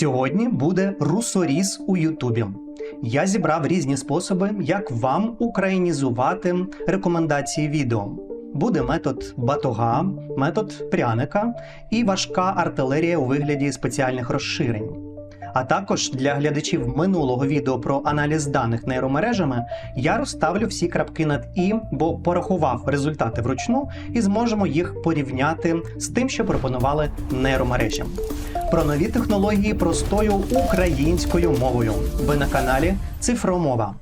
Сьогодні буде русоріз у Ютубі. Я зібрав різні способи, як вам українізувати рекомендації відео. Буде метод батога, метод пряника і важка артилерія у вигляді спеціальних розширень. А також для глядачів минулого відео про аналіз даних нейромережами я розставлю всі крапки над і, бо порахував результати вручну і зможемо їх порівняти з тим, що пропонували нейромережі. Про нові технології простою українською мовою. Ви на каналі Цифромова.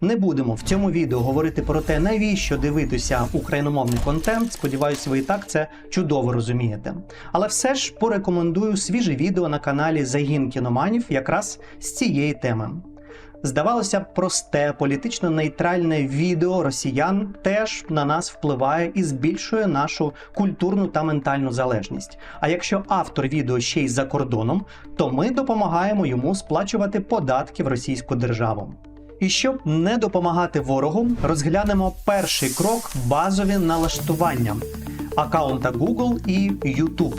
Не будемо в цьому відео говорити про те, навіщо дивитися україномовний контент. Сподіваюся, ви і так це чудово розумієте. Але все ж порекомендую свіже відео на каналі Загін кіноманів якраз з цієї теми. Здавалося б, просте, політично нейтральне відео росіян теж на нас впливає і збільшує нашу культурну та ментальну залежність. А якщо автор відео ще й за кордоном, то ми допомагаємо йому сплачувати податки в російську державу. І щоб не допомагати ворогу, розглянемо перший крок базові налаштування аккаунта Google і YouTube.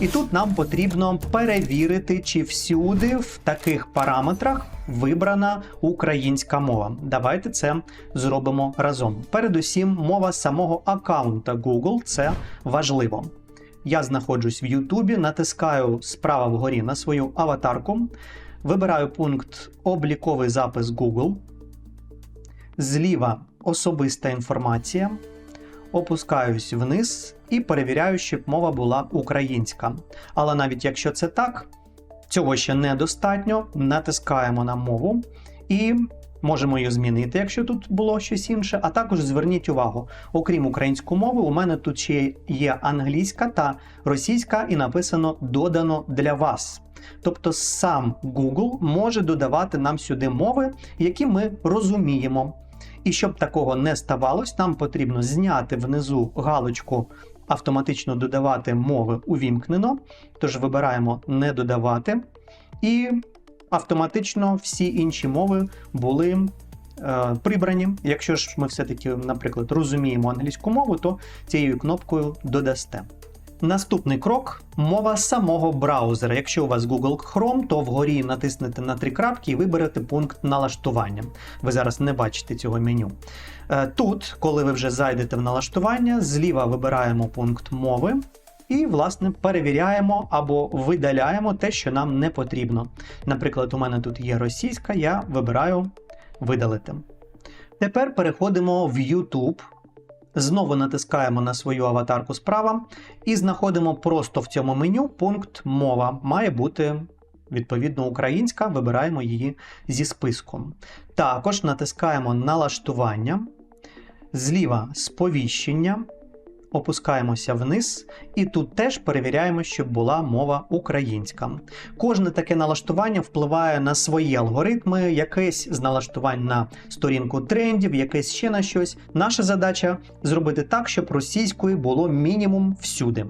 І тут нам потрібно перевірити, чи всюди в таких параметрах вибрана українська мова. Давайте це зробимо разом. Передусім, мова самого аккаунта Google це важливо. Я знаходжусь в Ютубі, натискаю справа вгорі на свою аватарку, вибираю пункт Обліковий запис Google. Зліва особиста інформація. Опускаюсь вниз і перевіряю, щоб мова була українська. Але навіть якщо це так, цього ще недостатньо. Натискаємо на мову і можемо її змінити, якщо тут було щось інше. А також зверніть увагу, окрім української мови, у мене тут ще є англійська та російська, і написано додано для вас. Тобто сам Google може додавати нам сюди мови, які ми розуміємо. І щоб такого не ставалось, нам потрібно зняти внизу галочку автоматично додавати мови увімкнено. Тож вибираємо не додавати. І автоматично всі інші мови були е, прибрані. Якщо ж ми все-таки, наприклад, розуміємо англійську мову, то цією кнопкою додасте. Наступний крок мова самого браузера. Якщо у вас Google Chrome, то вгорі натиснете на три крапки і виберете пункт налаштування. Ви зараз не бачите цього меню. Е, Тут, коли ви вже зайдете в налаштування, зліва вибираємо пункт мови. І, власне, перевіряємо або видаляємо те, що нам не потрібно. Наприклад, у мене тут є російська, я вибираю видалити. Тепер переходимо в YouTube. Знову натискаємо на свою аватарку справа і знаходимо просто в цьому меню пункт мова. Має бути відповідно українська, вибираємо її зі списку. Також натискаємо налаштування, зліва сповіщення, опускаємося вниз, і тут теж перевіряємо, щоб була мова українська. Кожне таке налаштування впливає на свої алгоритми, якесь з налаштувань на сторінку трендів, якесь ще на щось. Наша задача зробити так, щоб російської було мінімум всюди.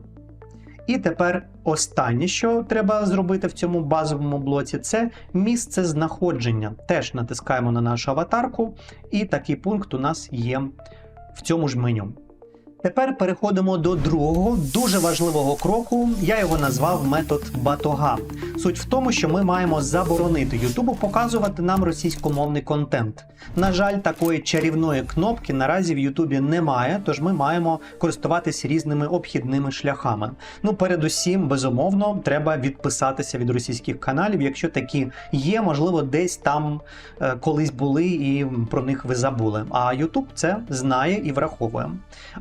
І тепер останнє, що треба зробити в цьому базовому блоці, це місце знаходження. Теж натискаємо на нашу аватарку, і такий пункт у нас є в цьому ж меню. Тепер переходимо до другого дуже важливого кроку. Я його назвав метод батога. Суть в тому, що ми маємо заборонити Ютубу показувати нам російськомовний контент. На жаль, такої чарівної кнопки наразі в Ютубі немає, тож ми маємо користуватись різними обхідними шляхами. Ну, передусім, безумовно, треба відписатися від російських каналів, якщо такі є, можливо, десь там е, колись були і про них ви забули. А Ютуб це знає і враховує.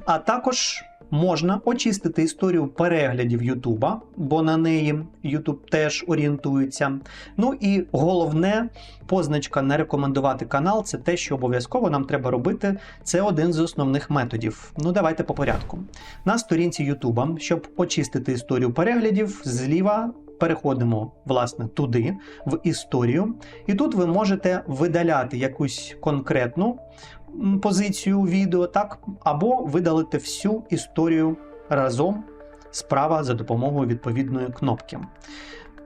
А також можна очистити історію переглядів Ютуба, бо на неї Ютуб теж орієнтується. Ну і головне, позначка не рекомендувати канал це те, що обов'язково нам треба робити. Це один з основних методів. Ну, давайте по порядку. На сторінці Ютуба, щоб очистити історію переглядів, зліва. Переходимо власне туди, в історію, і тут ви можете видаляти якусь конкретну позицію відео, так, або видалити всю історію разом справа за допомогою відповідної кнопки.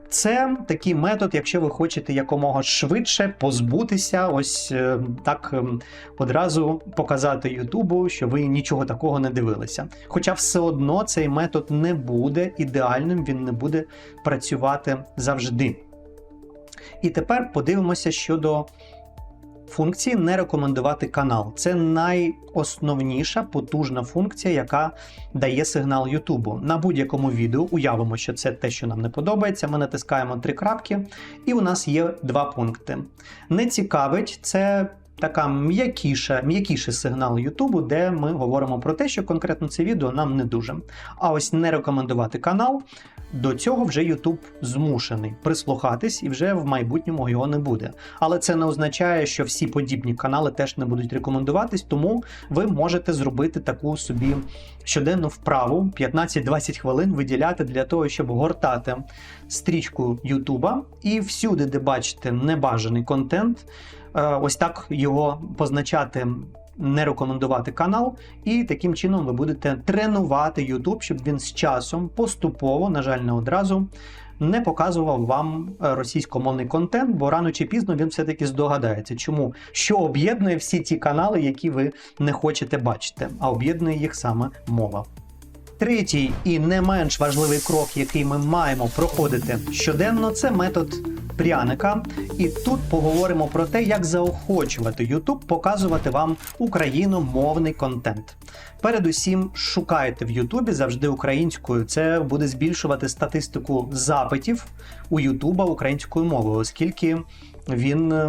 Це такий метод, якщо ви хочете якомога швидше позбутися, ось е, так ем, одразу показати Ютубу, що ви нічого такого не дивилися. Хоча все одно цей метод не буде ідеальним, він не буде працювати завжди. І тепер подивимося щодо функції не рекомендувати канал. Це найосновніша потужна функція, яка дає сигнал Ютубу. На будь-якому відео уявимо, що це те, що нам не подобається. Ми натискаємо три крапки, і у нас є два пункти. Не цікавить це. Така м'якіша, м'якіший сигнал Ютубу, де ми говоримо про те, що конкретно це відео нам не дуже. А ось не рекомендувати канал. До цього вже YouTube змушений прислухатись і вже в майбутньому його не буде. Але це не означає, що всі подібні канали теж не будуть рекомендуватись, тому ви можете зробити таку собі щоденну вправу 15-20 хвилин виділяти для того, щоб гортати стрічку YouTube і всюди, де бачите небажаний контент, е, ось так його позначати. Не рекомендувати канал, і таким чином ви будете тренувати YouTube, щоб він з часом поступово, на жаль, не одразу, не показував вам е, російськомовний контент, бо рано чи пізно він все-таки здогадається, чому? Що об'єднує всі ті канали, які ви не хочете бачити, а об'єднує їх саме мова. Третій і не менш важливий крок, який ми маємо проходити щоденно, це метод пряника. І тут поговоримо про те, як заохочувати YouTube показувати вам україномовний контент. Передусім, шукайте в Ютубі завжди українською. Це буде збільшувати статистику запитів у Ютуба українською мовою, оскільки він е,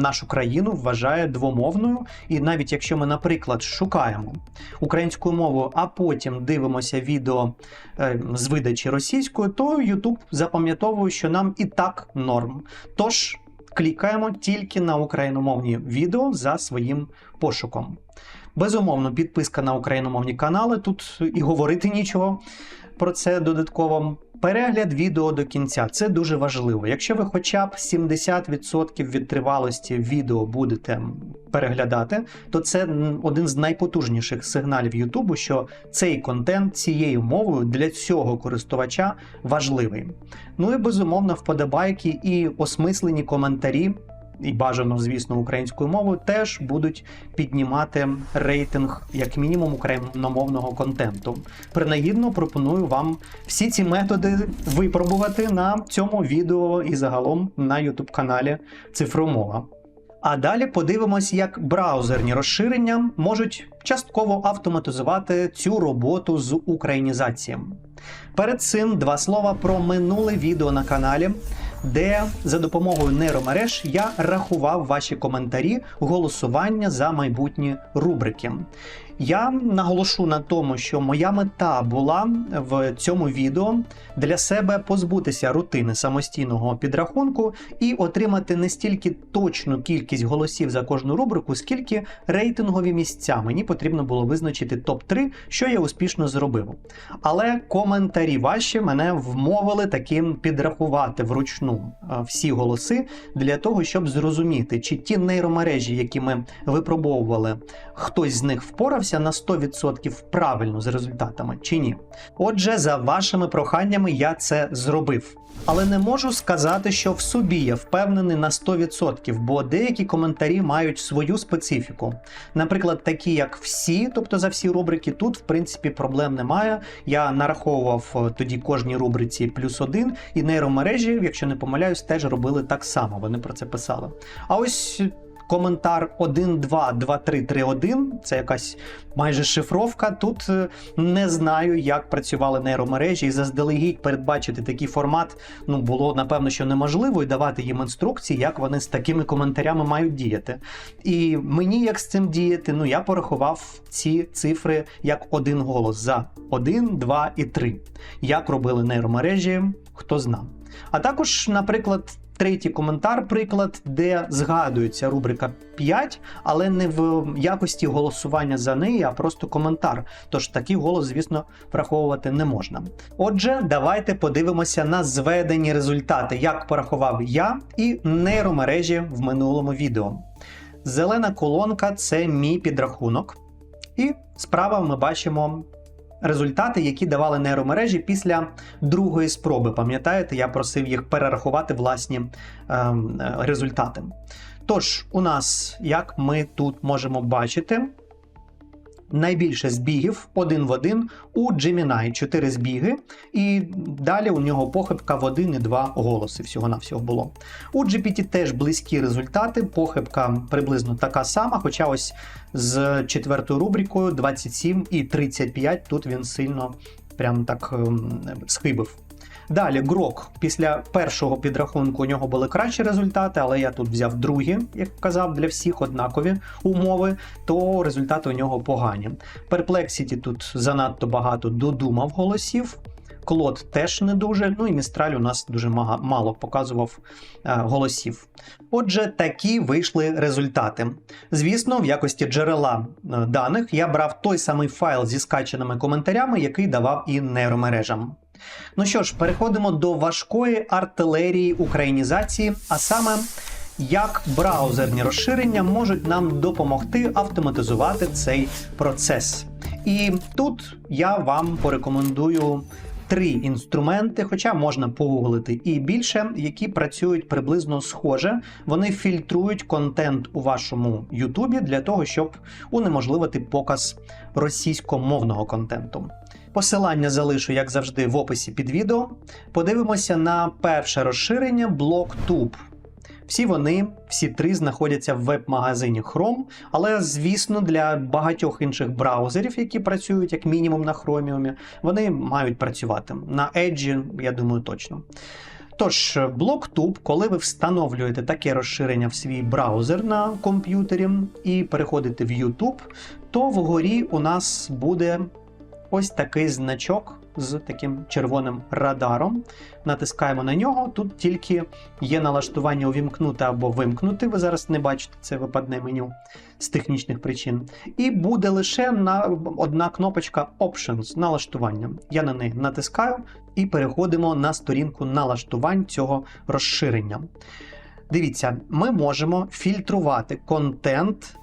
нашу країну вважає двомовною. І навіть якщо ми, наприклад, шукаємо українською мовою, а потім дивимося відео е, з видачі російською, то YouTube запам'ятовує, що нам і так норм. Тож клікаємо тільки на україномовні відео за своїм пошуком. Безумовно, підписка на україномовні канали. Тут і говорити нічого про це додатково. Перегляд відео до кінця це дуже важливо. Якщо ви хоча б 70% від тривалості відео будете переглядати, то це один з найпотужніших сигналів Ютубу, що цей контент цією мовою для цього користувача важливий. Ну і безумовно, вподобайки і осмислені коментарі і бажано, звісно, українською мовою, теж будуть піднімати рейтинг, як мінімум, україномовного контенту. Принагідно пропоную вам всі ці методи випробувати на цьому відео і загалом на youtube каналі Цифромова. А далі подивимось, як браузерні розширення можуть частково автоматизувати цю роботу з українізацією. Перед цим два слова про минуле відео на каналі де за допомогою нейромереж я рахував ваші коментарі голосування за майбутні рубрики. Я наголошу на тому, що моя мета була в цьому відео для себе позбутися рутини самостійного підрахунку і отримати не стільки точну кількість голосів за кожну рубрику, скільки рейтингові місця. Мені потрібно було визначити топ-3, що я успішно зробив. Але коментарі ваші мене вмовили таким підрахувати вручну всі голоси для того, щоб зрозуміти, чи ті нейромережі, які ми випробовували, хтось з них впорався впорався на 100% правильно з результатами чи ні. Отже, за вашими проханнями я це зробив. Але не можу сказати, що в собі я впевнений на 100%, бо деякі коментарі мають свою специфіку. Наприклад, такі як всі, тобто за всі рубрики, тут в принципі проблем немає. Я нараховував е, тоді кожній рубриці плюс один, і нейромережі, якщо не помиляюсь, теж робили так само. Вони про це писали. А ось коментар 1.2.2.3.3.1, це якась майже шифровка. Тут е, не знаю, як працювали нейромережі, і заздалегідь передбачити такий формат ну було напевно, що неможливо і давати їм інструкції, як вони з такими коментарями мають діяти. І мені як з цим діяти, ну я порахував ці цифри як один голос за 1, 2 і 3. Як робили нейромережі, хто знав. А також, наприклад, третій коментар, приклад, де згадується рубрика 5, але не в якості голосування за неї, а просто коментар. Тож такий голос, звісно, враховувати не можна. Отже, давайте подивимося на зведені результати, як порахував я і нейромережі в минулому відео. Зелена колонка це мій підрахунок. І справа ми бачимо результати, які давали нейромережі після другої спроби. Пам'ятаєте, я просив їх перерахувати власні ем, е, результати. Тож, у нас, як ми тут можемо бачити, найбільше збігів один в один у Gemini 4 збіги, і далі у нього похибка в 1 і 2 голоси всього-навсього було. У GPT теж близькі результати, похибка приблизно така сама, хоча ось з четвертою рубрикою 27 і 35 тут він сильно прям так ем, схибив. Далі Грок. Після першого підрахунку у нього були кращі результати, але я тут взяв другі, як казав, для всіх однакові умови, то результати у нього погані. Perplexity тут занадто багато додумав голосів. Клод теж не дуже. Ну і Містраль у нас дуже мало показував е, голосів. Отже, такі вийшли результати. Звісно, в якості джерела е, даних я брав той самий файл зі скаченими коментарями, який давав і нейромережам. Ну що ж, переходимо до важкої артилерії українізації, а саме як браузерні розширення можуть нам допомогти автоматизувати цей процес. І тут я вам порекомендую три інструменти, хоча можна погуглити і більше, які працюють приблизно схоже. Вони фільтрують контент у вашому Ютубі для того, щоб унеможливити показ російськомовного контенту. Посилання залишу, як завжди, в описі під відео. Подивимося на перше розширення BlockTube. Всі вони, всі три знаходяться в веб-магазині Chrome, але, звісно, для багатьох інших браузерів, які працюють як мінімум на Chromium, вони мають працювати. На Edge, я думаю, точно. Тож, BlockTube, коли ви встановлюєте таке розширення в свій браузер на комп'ютері і переходите в YouTube, то вгорі у нас буде ось такий значок з таким червоним радаром. Натискаємо на нього. Тут тільки є налаштування увімкнути або вимкнути. Ви зараз не бачите це випадне меню з технічних причин. І буде лише на одна кнопочка Options налаштування. Я на неї натискаю і переходимо на сторінку налаштувань цього розширення. Дивіться, ми можемо фільтрувати контент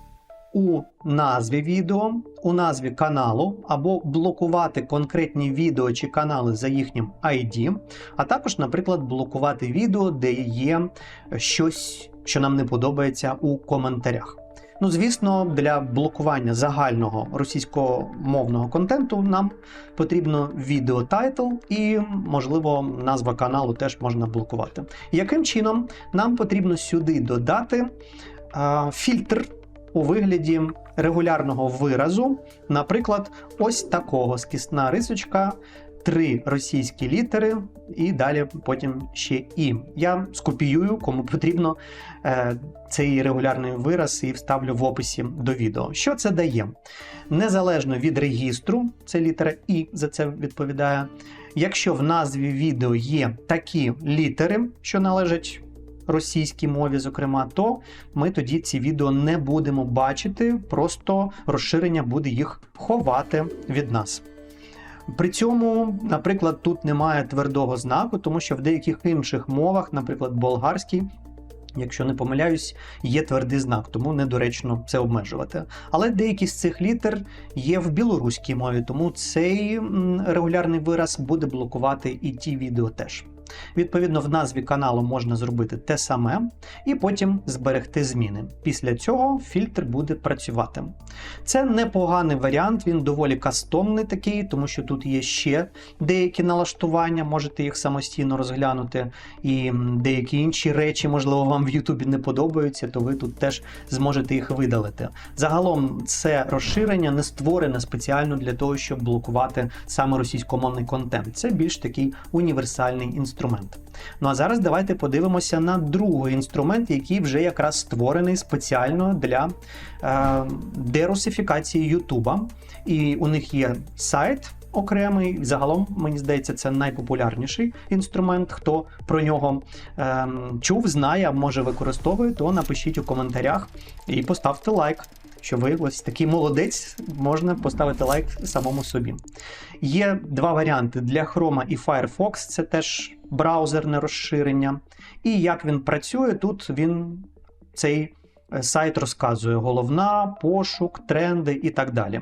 у назві відео, у назві каналу, або блокувати конкретні відео чи канали за їхнім ID, а також, наприклад, блокувати відео, де є щось, що нам не подобається у коментарях. Ну, звісно, для блокування загального російськомовного контенту нам потрібно відео тайтл і, можливо, назва каналу теж можна блокувати. Яким чином нам потрібно сюди додати а, фільтр у вигляді регулярного виразу, наприклад, ось такого скісна рисочка, три російські літери, і далі потім ще і. Я скопіюю, кому потрібно е, цей регулярний вираз і вставлю в описі до відео. Що це дає? Незалежно від регістру, це літера І за це відповідає. Якщо в назві відео є такі літери, що належать російській мові, зокрема, то ми тоді ці відео не будемо бачити, просто розширення буде їх ховати від нас. При цьому, наприклад, тут немає твердого знаку, тому що в деяких інших мовах, наприклад, болгарській, якщо не помиляюсь, є твердий знак, тому недоречно це обмежувати. Але деякі з цих літер є в білоруській мові, тому цей регулярний вираз буде блокувати і ті відео теж. Відповідно, в назві каналу можна зробити те саме і потім зберегти зміни. Після цього фільтр буде працювати. Це непоганий варіант, він доволі кастомний такий, тому що тут є ще деякі налаштування, можете їх самостійно розглянути, і деякі інші речі, можливо, вам в Ютубі не подобаються, то ви тут теж зможете їх видалити. Загалом, це розширення не створене спеціально для того, щоб блокувати саме російськомовний контент. Це більш такий універсальний інструмент. Ну а зараз давайте подивимося на другий інструмент, який вже якраз створений спеціально для е, дерусифікації Ютуба. І у них є сайт. Окремий, загалом, мені здається, це найпопулярніший інструмент. Хто про нього ем, чув, знає, може використовує, то напишіть у коментарях і поставте лайк, що ви ось такий молодець, можна поставити лайк самому собі. Є два варіанти для Chrome і Firefox, це теж браузерне розширення. І як він працює, тут він цей Е, Сайт розказує головна, пошук, тренди і так далі.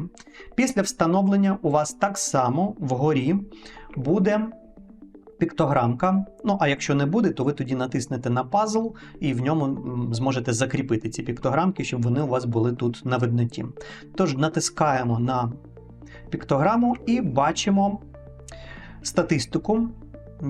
Після встановлення у вас так само вгорі буде піктограмка. Ну, а якщо не буде, то ви тоді натиснете на пазл і в ньому зможете закріпити ці піктограмки, щоб вони у вас були тут на видноті. Тож натискаємо на піктограму і бачимо статистику,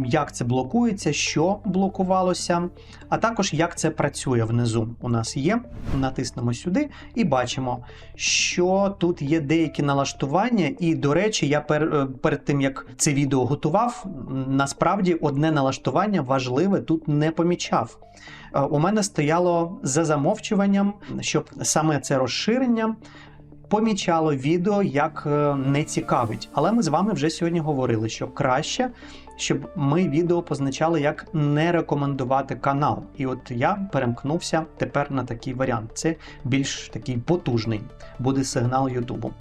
як це блокується, що блокувалося, а також як це працює внизу. У нас є. Натиснемо сюди і бачимо, що тут є деякі налаштування. І, до речі, я пер, е, перед тим як це відео готував, насправді одне налаштування важливе тут не помічав. Е, У мене стояло за замовчуванням, щоб саме це розширення помічало відео як е, не цікавить. Але ми з вами вже сьогодні говорили, що краще, щоб ми відео позначали як не рекомендувати канал. І от я перемкнувся тепер на такий варіант. Це більш такий потужний буде сигнал Ютубу.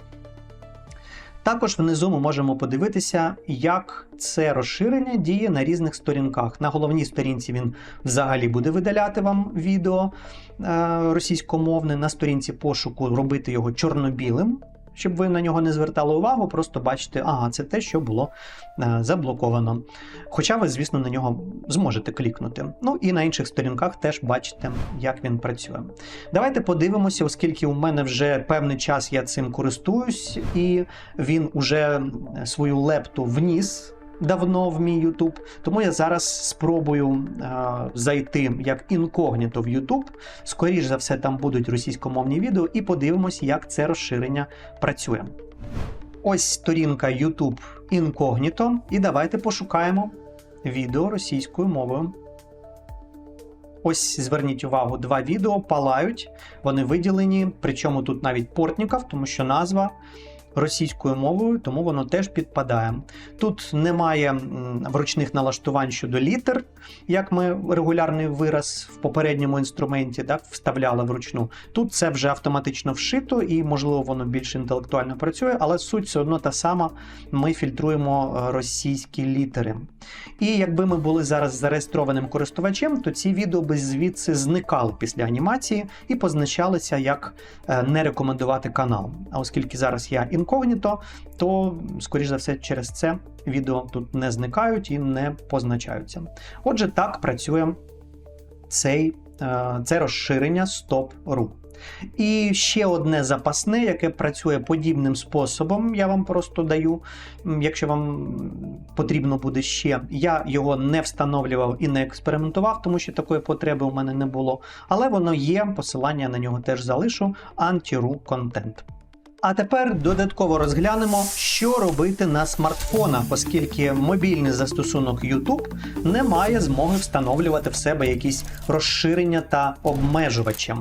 Також внизу ми можемо подивитися, як це розширення діє на різних сторінках. На головній сторінці він взагалі буде видаляти вам відео е, російськомовне, на сторінці пошуку робити його чорно-білим, щоб ви на нього не звертали увагу, просто бачите, ага, це те, що було е, заблоковано. Хоча ви, звісно, на нього зможете клікнути. Ну і на інших сторінках теж бачите, як він працює. Давайте подивимося, оскільки у мене вже певний час я цим користуюсь, і він уже свою лепту вніс. Давно в мій YouTube, тому я зараз спробую е, зайти як інкогніто в YouTube. Скоріш за все, там будуть російськомовні відео, і подивимось, як це розширення працює. Ось сторінка YouTube інкогніто, і давайте пошукаємо відео російською мовою. Ось зверніть увагу, два відео палають, вони виділені, причому тут навіть портніков, тому що назва російською мовою, тому воно теж підпадає. Тут немає вручних налаштувань щодо літер, як ми регулярний вираз в попередньому інструменті так, вставляли вручну. Тут це вже автоматично вшито і, можливо, воно більш інтелектуально працює, але суть все одно та сама. Ми фільтруємо е, російські літери. І якби ми були зараз зареєстрованим користувачем, то ці відео би звідси зникали після анімації і позначалися як е, не рекомендувати канал. А оскільки зараз я інкогніто, то, скоріш за все, через це відео тут не зникають і не позначаються. Отже, так працює цей, е, це розширення Stop.ru. І ще одне запасне, яке працює подібним способом, я вам просто даю, якщо вам потрібно буде ще. Я його не встановлював і не експериментував, тому що такої потреби у мене не було. Але воно є, посилання на нього теж залишу. Anti.ru Content. А тепер додатково розглянемо, що робити на смартфонах, оскільки мобільний застосунок YouTube не має змоги встановлювати в себе якісь розширення та обмежувачі.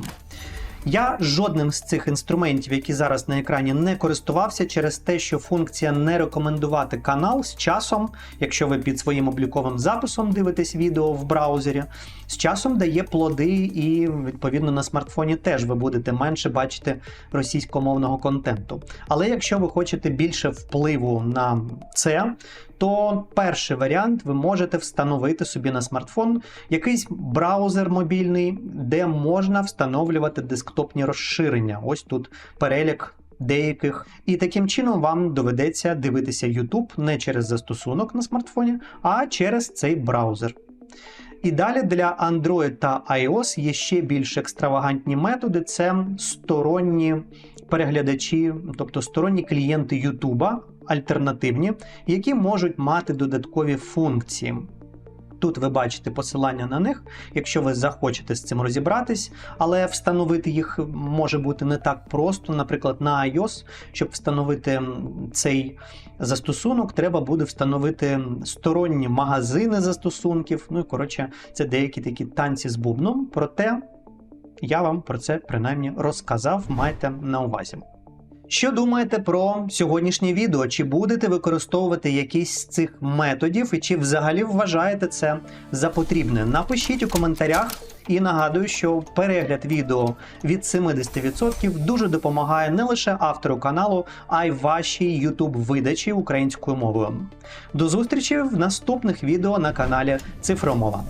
Я жодним з цих інструментів, які зараз на екрані, не користувався через те, що функція не рекомендувати канал з часом, якщо ви під своїм обліковим записом дивитесь відео в браузері, з часом дає плоди, і відповідно на смартфоні теж ви будете менше бачити російськомовного контенту. Але якщо ви хочете більше впливу на це, то перший варіант ви можете встановити собі на смартфон якийсь браузер мобільний, де можна встановлювати десктопні розширення. Ось тут перелік. Деяких, і таким чином вам доведеться дивитися YouTube не через застосунок на смартфоні, а через цей браузер. І далі для Android та iOS є ще більш екстравагантні методи: це сторонні переглядачі, тобто сторонні клієнти YouTube, альтернативні, які можуть мати додаткові функції. Тут ви бачите посилання на них, якщо ви захочете з цим розібратись, але встановити їх може бути не так просто. Наприклад, на iOS, щоб встановити цей застосунок, треба буде встановити сторонні магазини застосунків. Ну і коротше, це деякі такі танці з бубном. Проте я вам про це принаймні розказав, майте на увазі. Що думаєте про сьогоднішнє відео? Чи будете використовувати якісь з цих методів, і чи взагалі вважаєте це за потрібне? Напишіть у коментарях. І нагадую, що перегляд відео від 70% дуже допомагає не лише автору каналу, а й вашій YouTube видачі українською мовою. До зустрічі в наступних відео на каналі Цифромова.